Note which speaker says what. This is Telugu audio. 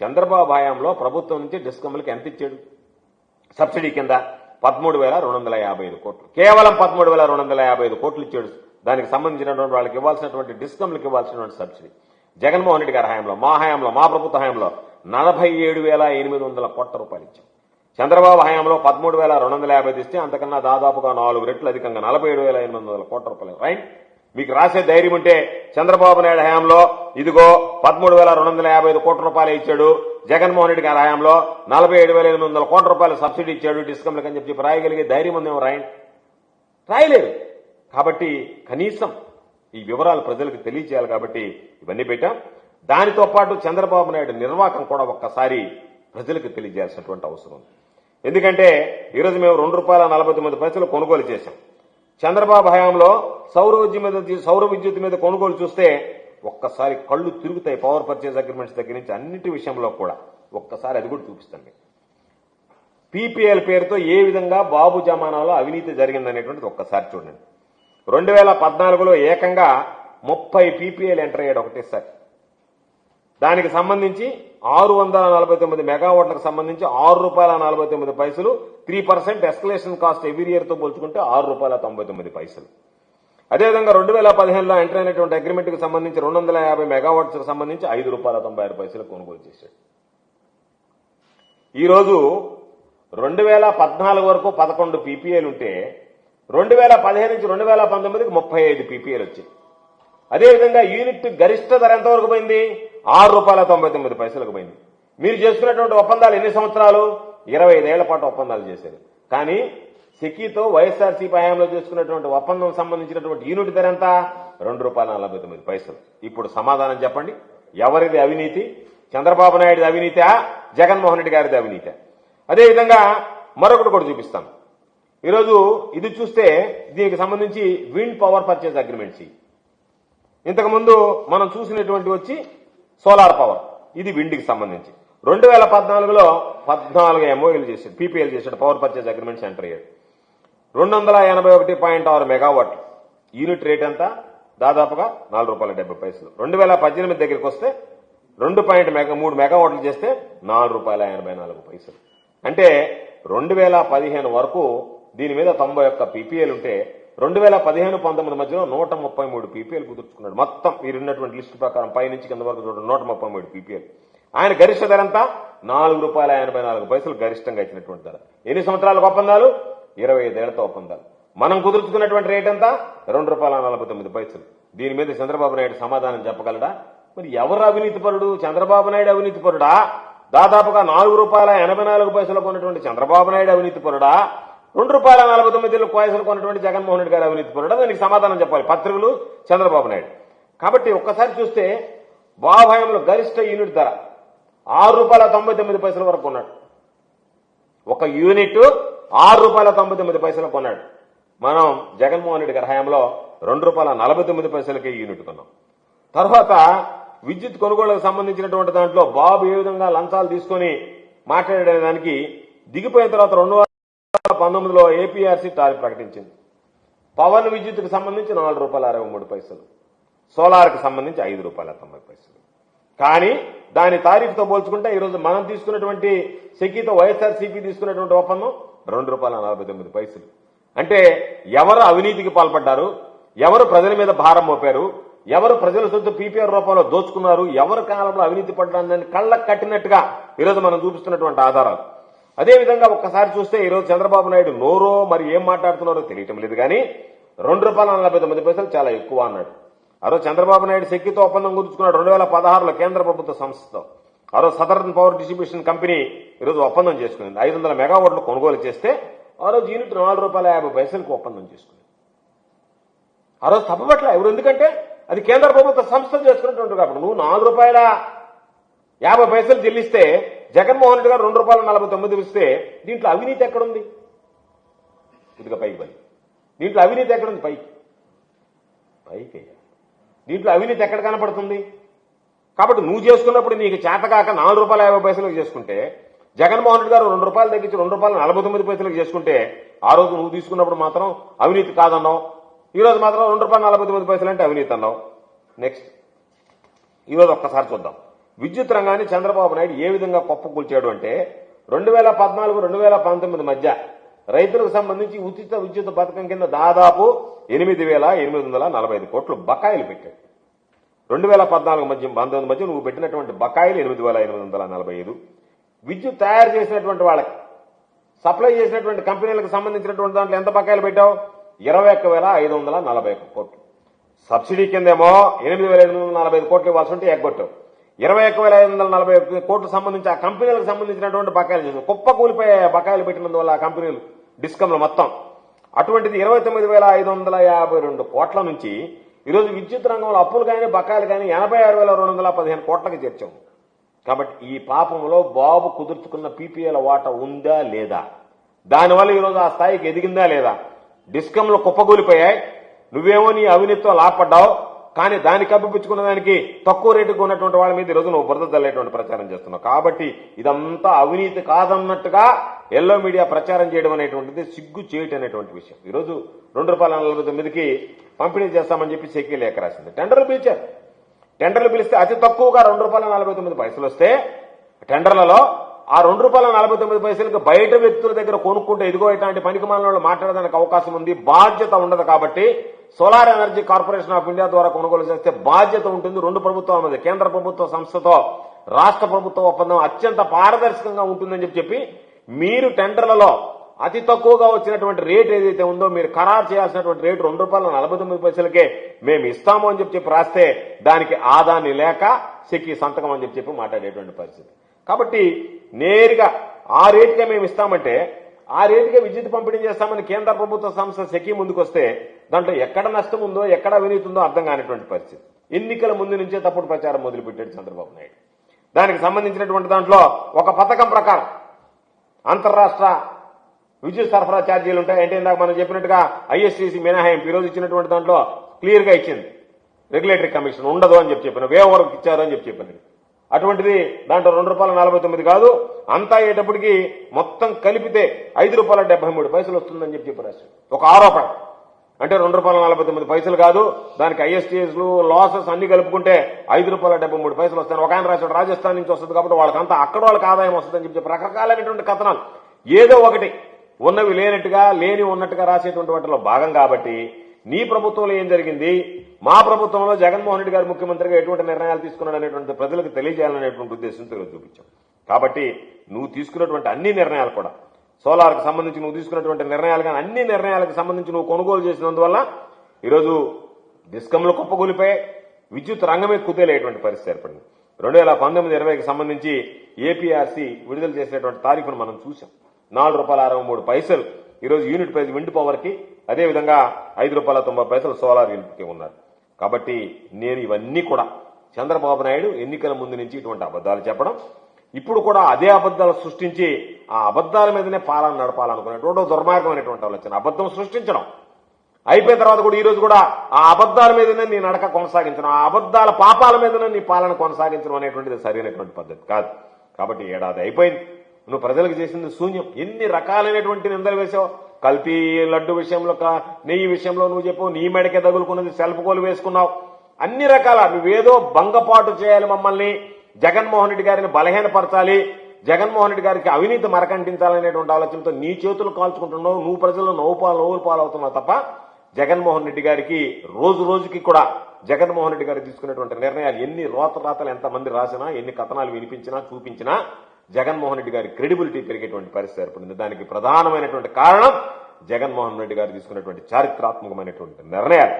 Speaker 1: చంద్రబాబు హయాంలో ప్రభుత్వం నుంచి డిస్కమ్లకి ఎంత ఇచ్చాడు? సబ్సిడీ కింద పదమూడు వేల రెండు వందల యాభై ఐదు కోట్లు. కేవలం పదమూడు వేల రెండు వందల యాభై ఐదు కోట్లు ఇచ్చాడు. దానికి సంబంధించినటువంటి వాళ్ళకి ఇవ్వాల్సినటువంటి డిస్కమ్లకు ఇవ్వాల్సినటువంటి సబ్సిడీ. జగన్మోహన్ రెడ్డి గారి హయాంలో మా హయాంలో మా ప్రభుత్వ హయాంలో నలభై ఏడు వేల ఎనిమిది వందల కోట్ల రూపాయలు ఇచ్చాం. చంద్రబాబు హయాంలో పదమూడు వేల రెండు వందల యాభై ఇస్తే అంతకన్నా దాదాపుగా నాలుగు రెట్లు అధికంగా నలభై ఏడు వేల ఎనిమిది వందల కోట్ల రూపాయలు. రైట్? మీకు రాసే ధైర్యం ఉంటే చంద్రబాబు నాయుడు హయాంలో ఇదిగో పదమూడు వేల రెండు వందల యాభై ఐదు కోట్ల రూపాయలు ఇచ్చాడు. జగన్మోహన్ రెడ్డి గారి హయాంలో నలభై ఏడు వేల ఎనిమిది వందల కోట్ల రూపాయలు సబ్సిడీ ఇచ్చాడు. డిస్కంలకు అని చెప్పి రాయగలిగే ధైర్యం ఉందేమో రాయండి. రాయలేరు కాబట్టి కనీసం ఈ వివరాలు ప్రజలకు తెలియజేయాలి కాబట్టి ఇవన్నీ పెట్టాం. దానితో పాటు చంద్రబాబు నాయుడు నిర్వాహకం కూడా ఒక్కసారి ప్రజలకు తెలియజేయాల్సినటువంటి అవసరం ఉంది. ఎందుకంటే ఈరోజు మేము రెండు రూపాయల నలభై తొమ్మిది పైసలు కొనుగోలు చేశాం. చంద్రబాబు హయాంలో సౌర విద్యుత్ మీద సౌర విద్యుత్ మీద కొనుగోలు చూస్తే ఒక్కసారి కళ్ళు తిరుగుతాయి పవర్ పర్చేజ్ అగ్రిమెంట్స్ దగ్గర నుంచి అన్నిటి విషయంలో కూడా. ఒక్కసారి అది కూడా చూపిస్తుంది పీపీఎల్ పేరుతో ఏ విధంగా బాబు జమానాలో అవినీతి జరిగిందనేటువంటిది ఒక్కసారి చూడండి. రెండు వేల పద్నాలుగులో ఏకంగా ముప్పై పీపీఎల్ ఎంటర్ అయ్యాడు ఒకటేసారి. దానికి సంబంధించి ఆరు వందల నలభై తొమ్మిది మెగావాట్లకు సంబంధించి ఆరు రూపాయల నలభై తొమ్మిది పైసలు three percent escalation cost every ఇయర్తో పోల్చుకుంటే ఆరు రూపాయల తొంభై తొమ్మిది పైసలు. అదేవిధంగా రెండు వేల పదిహేనులో ఎంటర్ అయినటువంటి అగ్రిమెంట్కి సంబంధించి రెండు వందల యాభై మెగావాట్స్కి సంబంధించి ఐదు రూపాయల తొంభై ఆరు పైసలు కొనుగోలు చేశాడు. ఈరోజు రెండు వేల పద్నాలుగు వరకు పదకొండు పీపీఏలు ఉంటే రెండు వేల పదిహేను నుంచి రెండు వేల పంతొమ్మిదికి ముప్పై ఐదు పీపీఏలు వచ్చాయి. అదేవిధంగా యూనిట్ గరిష్ట ధర ఎంతవరకు పోయింది? ఆరు రూపాయల తొంభై తొమ్మిది పైసలకు పోయింది. మీరు చేసుకున్నటువంటి ఒప్పందాలు ఎన్ని సంవత్సరాలు? ఇరవై ఐదేళ్ళ పాటు ఒప్పందాలు చేశారు. కానీ సెకీతో వైఎస్ఆర్సీపీ హయాంలో చేసుకున్నటువంటి ఒప్పందం సంబంధించినటువంటి యూనిట్ ధర ఎంత? రెండు రూపాయల నలభై తొమ్మిది పైసలు. ఇప్పుడు సమాధానం చెప్పండి. ఎవరిది అవినీతి? చంద్రబాబు నాయుడు అవినీతా? జగన్మోహన్ రెడ్డి గారిది అవినీతి. అదేవిధంగా మరొకటి కూడా చూపిస్తాను ఈరోజు ఇది చూస్తే దీనికి సంబంధించి విండ్ పవర్ పర్చేజ్ అగ్రిమెంట్స్ ఇంతకుముందు మనం చూసినటువంటి వచ్చి సోలార్ పవర్. ఇది విండ్కి సంబంధించి. రెండు వేల పద్నాలుగులో పద్నాలుగు ఎంఓఎల్ చేశాడు. పీపీఎల్ చేశాడు. పవర్ పర్చేజ్ అగ్రిమెంట్ సెంటర్ అయ్యాడు. రెండు వందల ఎనభై ఒకటి పాయింట్ ఆరు మెగావాట్ యూనిట్ రేట్ ఎంత? దాదాపుగా నాలుగు రూపాయల డెబ్బై పైసలు. రెండు వేల పద్దెనిమిది దగ్గరికి వస్తే రెండు పాయింట్ మెగా మూడు మెగావాట్లు చేస్తే నాలుగు రూపాయల ఎనభై నాలుగు పైసలు. అంటే రెండు వేల పదిహేను వరకు దీని మీద తొంభై ఒక్క పీపీఎల్ ఉంటే రెండు వేల పదిహేను పంతొమ్మిది మధ్యలో నూట ముప్పై మూడు పీపీఎల్ కుదుర్చుకున్నాడు. మొత్తం మీరున్నటువంటి లిస్టు ప్రకారం పైనుంచి కింద వరకు చూడండి నూట ముప్పై మూడు పీపీఎల్. ఆయన గరిష్ట ధర ఎంత? నాలుగు రూపాయల ఎనభై నాలుగు పైసలు గరిష్టంగా ఇచ్చినటువంటి ధర. ఎన్ని సంవత్సరాలకు ఒప్పందాలు? ఇరవై ఐదేళ్ళతో ఒప్పందాలు. మనం కుదుర్చుకున్నటువంటి రేట్ ఎంత? రెండు రూపాయల నలభై తొమ్మిది పైసలు. దీని మీద చంద్రబాబు నాయుడు సమాధానం చెప్పగలడా? మరి ఎవరు అవినీతి పరుడు? చంద్రబాబు నాయుడు అవినీతి పరుడా? దాదాపుగా నాలుగు రూపాయల ఎనభై నాలుగు పైసలు కొన్నటువంటి చంద్రబాబు నాయుడు అవినీతి పరుడా? రెండు రూపాయల నలభై తొమ్మిది కోయసలు కొన్నటువంటి జగన్మోహన్ రెడ్డి గారు అవినీతి పరుడా. దానికి సమాధానం చెప్పాలి. పత్రికలు చంద్రబాబు నాయుడు. కాబట్టి ఒక్కసారి చూస్తే బాబాయంలో గరిష్ట యూనిట్ ధర ఆరు రూపాయల తొంభై తొమ్మిది పైసల వరకు కొన్నాడు. ఒక యూనిట్ ఆరు రూపాయల తొంభై తొమ్మిది పైసలు కొన్నాడు. మనం జగన్మోహన్ రెడ్డి గారి హయాంలో రెండు రూపాయల నలభై తొమ్మిది పైసలకే యూనిట్ కొన్నాం. తర్వాత విద్యుత్ కొనుగోళ్ళకు సంబంధించినటువంటి దాంట్లో బాబు ఏ విధంగా లంచాలు తీసుకొని మాట్లాడే దానికి దిగిపోయిన తర్వాత రెండు పంతొమ్మిదిలో ఏపీఆర్సీ టారిఫ్ ప్రకటించింది. పవన్ విద్యుత్కు సంబంధించి నాలుగు రూపాయల అరవై మూడు పైసలు. సోలార్కి సంబంధించి ఐదు రూపాయల తొంభై పైసలు. కానీ దాని తారీఫ్తో పోల్చుకుంటే ఈరోజు మనం తీసుకున్నటువంటి సెకీతో వైఎస్ఆర్సీపీ తీసుకున్నటువంటి ఒప్పందం రెండు రూపాయల నలభై తొమ్మిది పైసలు. అంటే ఎవరు అవినీతికి పాల్పడ్డారు? ఎవరు ప్రజల మీద భారం మోపారు? ఎవరు ప్రజల సొంత పీపీఆర్ రూపంలో దోచుకున్నారు? ఎవరి కాలంలో అవినీతి పడ్డారని కళ్ళకు కట్టినట్టుగా ఈరోజు మనం చూపిస్తున్నటువంటి ఆధారాలు. అదేవిధంగా ఒక్కసారి చూస్తే ఈరోజు చంద్రబాబు నాయుడు నోరో మరి ఏం మాట్లాడుతున్నారో తెలియటం లేదు కానీ రెండు రూపాయల నలభై తొమ్మిది పైసలు చాలా ఎక్కువ అన్నాడు. ఆరో చంద్రబాబు నాయుడు శక్తితో ఒప్పందం కుదుర్చుకున్నాడు రెండు వేల పదహారులో కేంద్ర ప్రభుత్వ సంస్థతో. ఆరో సదరన్ పవర్ డిస్ట్రిబ్యూషన్ కంపెనీ ఈరోజు ఒప్పందం చేసుకుంది ఐదు వందల మెగావాట్లు కొనుగోలు చేస్తే ఆ రోజు యూనిట్ నాలుగు రూపాయల యాభై పైసలకు ఒప్పందం చేసుకుంది ఆ రోజు తప్పబట్ల ఎవరు? ఎందుకంటే అది కేంద్ర ప్రభుత్వ సంస్థ చేసుకున్నటువంటి కాబట్టి. నువ్వు నాలుగు రూపాయల యాభై పైసలు చెల్లిస్తే జగన్మోహన్ రెడ్డి గారు రెండు రూపాయల నలభై తొమ్మిది ఇస్తే దీంట్లో అవినీతి ఎక్కడుంది? ఇదిగా పైకి పై దీంట్లో అవినీతి ఎక్కడుంది? పైకి. పైకి దీంట్లో అవినీతి ఎక్కడ కనపడుతుంది? కాబట్టి నువ్వు చేసుకున్నప్పుడు నీకు చేతకాక నాలుగు రూపాయల యాభై పైసలకు చేసుకుంటే జగన్మోహన్ రెడ్డి గారు రెండు రూపాయలు తగ్గించి రెండు రూపాయల నలభై తొమ్మిది పైసలకు చేసుకుంటే ఆ రోజు నువ్వు తీసుకున్నప్పుడు మాత్రం అవినీతి కాదన్నావు. ఈ రోజు మాత్రం రెండు రూపాయల నలభై తొమ్మిది పైసలు అంటే అవినీతి అన్నావు. నెక్స్ట్ ఈరోజు ఒక్కసారి చూద్దాం. విద్యుత్ రంగాన్ని చంద్రబాబు నాయుడు ఏ విధంగా కొప్పకూల్చాడు అంటే రెండు వేల పద్నాలుగు రెండు వేల పంతొమ్మిది మధ్య రైతులకు సంబంధించి ఉచిత విద్యుత్ పథకం కింద దాదాపు ఎనిమిది వేల ఎనిమిది వందల నలభై ఐదు కోట్లు బకాయిలు పెట్టాడు. రెండు వేల పద్నాలుగు మధ్య పంతొమ్మిది మధ్య నువ్వు పెట్టినటువంటి బకాయిలు ఎనిమిది వేల ఎనిమిది వందల నలభై ఐదు. విద్యుత్ తయారు చేసినటువంటి వాళ్ళకి సప్లై చేసినటువంటి కంపెనీలకు సంబంధించినటువంటి దాంట్లో ఎంత బకాయిలు పెట్టావు? ఇరవై ఒక్క వేల ఐదు వందల నలభై ఒక్క కోట్లు. సబ్సిడీ కిందేమో ఎనిమిది వేల ఎనిమిది వందల నలభై ఐదు కోట్లు ఇవ్వాల్సి ఉంటే ఎగ్గొట్టావు. ఇరవై ఒక్క వేల ఐదు వందల నలభై ఒక్క కోట్లు సంబంధించి ఆ కంపెనీలకు సంబంధించినటువంటి బకాయిలు చేసావు కుప్ప కూలిపోయే బకాయిలు పెట్టినందువల్ల ఆ కంపెనీలు డిస్కంలు మొత్తం. అటువంటిది ఇరవై తొమ్మిది వేల ఐదు వందల యాభై రెండు కోట్ల నుంచి ఈరోజు విద్యుత్ రంగంలో అప్పులు కానీ బకాయిలు కానీ ఎనభై ఆరు వేల రెండు వందల పదిహేను కోట్లకి చేర్చాం. కాబట్టి ఈ పాపంలో బాబు కుదుర్చుకున్న పీపీఎల వాట ఉందా లేదా? దానివల్ల ఈరోజు ఆ స్థాయికి ఎదిగిందా లేదా? డిస్కంలు కుప్పగూలిపోయాయి నువ్వేమో నీ అవినీతితో లాపడ్డావు కానీ దాన్ని కప్పిపుచ్చుకున్న దానికి తక్కువ రేటుకు ఉన్నటువంటి వాళ్ళ మీద ఈరోజు నువ్వు బురద తల్లేటువంటి ప్రచారం చేస్తున్నావు. కాబట్టి ఇదంతా అవినీతి కాదన్నట్టుగా ఎల్లో మీడియా ప్రచారం చేయడం అనేటువంటిది సిగ్గు చేయటం అనేటువంటి విషయం. ఈరోజు రెండు రూపాయల నలభై తొమ్మిదికి పంపిణీ చేస్తామని చెప్పి సెకీ లేఖ రాసింది. టెండర్లు పిలిచారు. టెండర్లు పిలిస్తే అతి తక్కువగా రెండు రూపాయల నలభై తొమ్మిది పైసలు వస్తే టెండర్లలో ఆ రెండు రూపాయల నలభై తొమ్మిది పైసలకు బయట వ్యక్తుల దగ్గర కొనుక్కుంటే ఇదిగో ఇట్లాంటి పనికి వాళ్ళు మాట్లాడడానికి అవకాశం ఉంది. బాధ్యత ఉండదు కాబట్టి solar energy corporation of India ద్వారా కొనుగోలు చేస్తే బాధ్యత ఉంటుంది. రెండు ప్రభుత్వాల మధ్య కేంద్ర ప్రభుత్వ సంస్థతో రాష్ట్ర ప్రభుత్వ ఒప్పందం అత్యంత పారదర్శకంగా ఉంటుందని చెప్పి చెప్పి మీరు టెండర్లలో అతి తక్కువగా వచ్చినటువంటి రేట్ ఏదైతే ఉందో మీరు ఖరారు చేయాల్సినటువంటి రేటు రెండు రూపాయల నలభై తొమ్మిది పైసలకే మేము ఇస్తాము అని చెప్పి చెప్పి రాస్తే దానికి ఆదాని లేక సెక్కి సంతకం అని చెప్పి చెప్పి మాట్లాడేటువంటి పరిస్థితి. కాబట్టి నేరుగా ఆ రేటుగా మేము ఇస్తామంటే ఆ రేటుగా విద్యుత్ పంపిణీ చేస్తామని కేంద్ర ప్రభుత్వ సంస్థ సెకీ ముందుకొస్తే దాంట్లో ఎక్కడ నష్టం ఉందో ఎక్కడ అవినీతి ఉందో అర్థం కానిటువంటి పరిస్థితి. ఎన్నికల ముందు నుంచే తప్పుడు ప్రచారం మొదలుపెట్టాడు చంద్రబాబు నాయుడు. దానికి సంబంధించినటువంటి దాంట్లో ఒక పథకం ప్రకారం అంతర్రాష్ట్ర విద్యుత్ సరఫరా ఛార్జీలు ఉంటాయి. అంటే ఇందాక మనం చెప్పినట్టుగా ఐఎస్టీసీ మినహాయింపు ఈరోజు ఇచ్చినటువంటి దాంట్లో క్లియర్గా ఇచ్చింది. రెగ్యులేటరీ కమిషన్ ఉండదు అని చెప్పి చెప్పిన. వే వరకు ఇచ్చారు అని చెప్పి చెప్పింది అటువంటిది దాంట్లో రెండు రూపాయల నలభై తొమ్మిది కాదు. అంతా అయ్యేటప్పటికి మొత్తం కలిపితే ఐదు రూపాయల డెబ్బై మూడు పైసలు వస్తుందని చెప్పి చెప్పారు ఒక ఆరోపణ. అంటే రెండు రూపాయల నలభై తొమ్మిది పైసలు కాదు. దానికి ఐఎస్టీఎస్లు లాసెస్ అన్ని కలుపుకుంటే ఐదు రూపాయల డెబ్బై మూడు పైసలు వస్తాయి ఒక ఆయన రాశాడు. రాజస్థాన్ నుంచి వస్తుంది కాబట్టి వాళ్ళకంతా అక్కడ వాళ్ళకి ఆదాయం వస్తుందని చెప్పి చెప్పి రకరకాలైనటువంటి కథనాలు. ఏదో ఒకటి. ఉన్నవి లేనట్టుగా లేని ఉన్నట్టుగా రాసేటువంటి వాటిలో భాగం కాబట్టి నీ ప్రభుత్వంలో ఏం జరిగింది? మా ప్రభుత్వంలో జగన్మోహన్ రెడ్డి గారు ముఖ్యమంత్రిగా ఎటువంటి నిర్ణయాలు తీసుకున్నాడు అనేటువంటి ప్రజలకు తెలియజేయాలనేటువంటి ఉద్దేశంతో చూపించాం కాబట్టి నువ్వు తీసుకున్నటువంటి అన్ని నిర్ణయాలు కూడా సోలార్కి సంబంధించి నువ్వు తీసుకున్నటువంటి నిర్ణయాలు కానీ అన్ని నిర్ణయాలకు సంబంధించి నువ్వు కొనుగోలు చేసినందువల్ల ఈరోజు డిస్కంలు కుప్పగొలిపోయి విద్యుత్ రంగమే కుదేలేటువంటి పరిస్థితి ఏర్పడింది. రెండు వేల పంతొమ్మిది ఇరవైకి సంబంధించి ఏపీఆర్సీ విడుదల చేసేటువంటి తారీఖును మనం చూసాం నాలుగు రూపాయల అరవై మూడు పైసలు ఈరోజు యూనిట్ ప్రైస్ విండ్ పవర్కి అదేవిధంగా ఐదు రూపాయల తొంభై పైసలు సోలార్ యూనిట్కి ఉన్నారు. కాబట్టి నేను ఇవన్నీ కూడా చంద్రబాబు నాయుడు ఎన్నికల ముందు నుంచి ఇటువంటి అబద్దాలు చెప్పడం ఇప్పుడు కూడా అదే అబద్దాలు సృష్టించి ఆ అబద్దాల మీదనే పాలన నడపాలనుకునేటువంటి ఒక దుర్మార్గమైనటువంటి ఆలోచన అబద్ధం సృష్టించడం. అయిపోయిన తర్వాత కూడా ఈరోజు కూడా ఆ అబద్దాల మీదనే నీ నడక కొనసాగించడం ఆ అబద్దాల పాపాల మీదనే నీ పాలన కొనసాగించడం అనేటువంటిది సరైనటువంటి పద్ధతి కాదు. కాబట్టి ఏడాది అయిపోయింది. నువ్వు ప్రజలకు చేసింది శూన్యం. ఎన్ని రకాలైనటువంటి నిందలు వేసావు కల్తీ లడ్డు విషయంలో నెయ్యి విషయంలో నువ్వు చెప్పు నీ మెడకే తగులుకున్నది సెల్ఫ్కోలు వేసుకున్నావు. అన్ని రకాల నువ్వేదో భంగపాటు చేయాలి మమ్మల్ని. జగన్మోహన్ రెడ్డి గారిని బలహీనపరచాలి. జగన్మోహన్ రెడ్డి గారికి అవినీతి మరకంటించాలనేటువంటి ఆలోచనతో నీ చేతులు కాల్చుకుంటున్నావు నువ్వు ప్రజలు నవ్వు పాలు నవ్వులు పాలవుతున్నావు తప్ప జగన్మోహన్ రెడ్డి గారికి రోజు రోజుకి కూడా జగన్మోహన్ రెడ్డి గారు తీసుకునేటువంటి నిర్ణయాలు ఎన్ని రోత రాతలు ఎంతమంది రాసినా ఎన్ని కథనాలు వినిపించినా చూపించినా జగన్మోహన్ రెడ్డి గారి క్రెడిబిలిటీ పెరిగేటువంటి పరిస్థితి ఏర్పడింది. దానికి ప్రధానమైనటువంటి కారణం జగన్మోహన్ రెడ్డి గారు తీసుకున్నటువంటి చారిత్రాత్మకమైనటువంటి నిర్ణయాలు.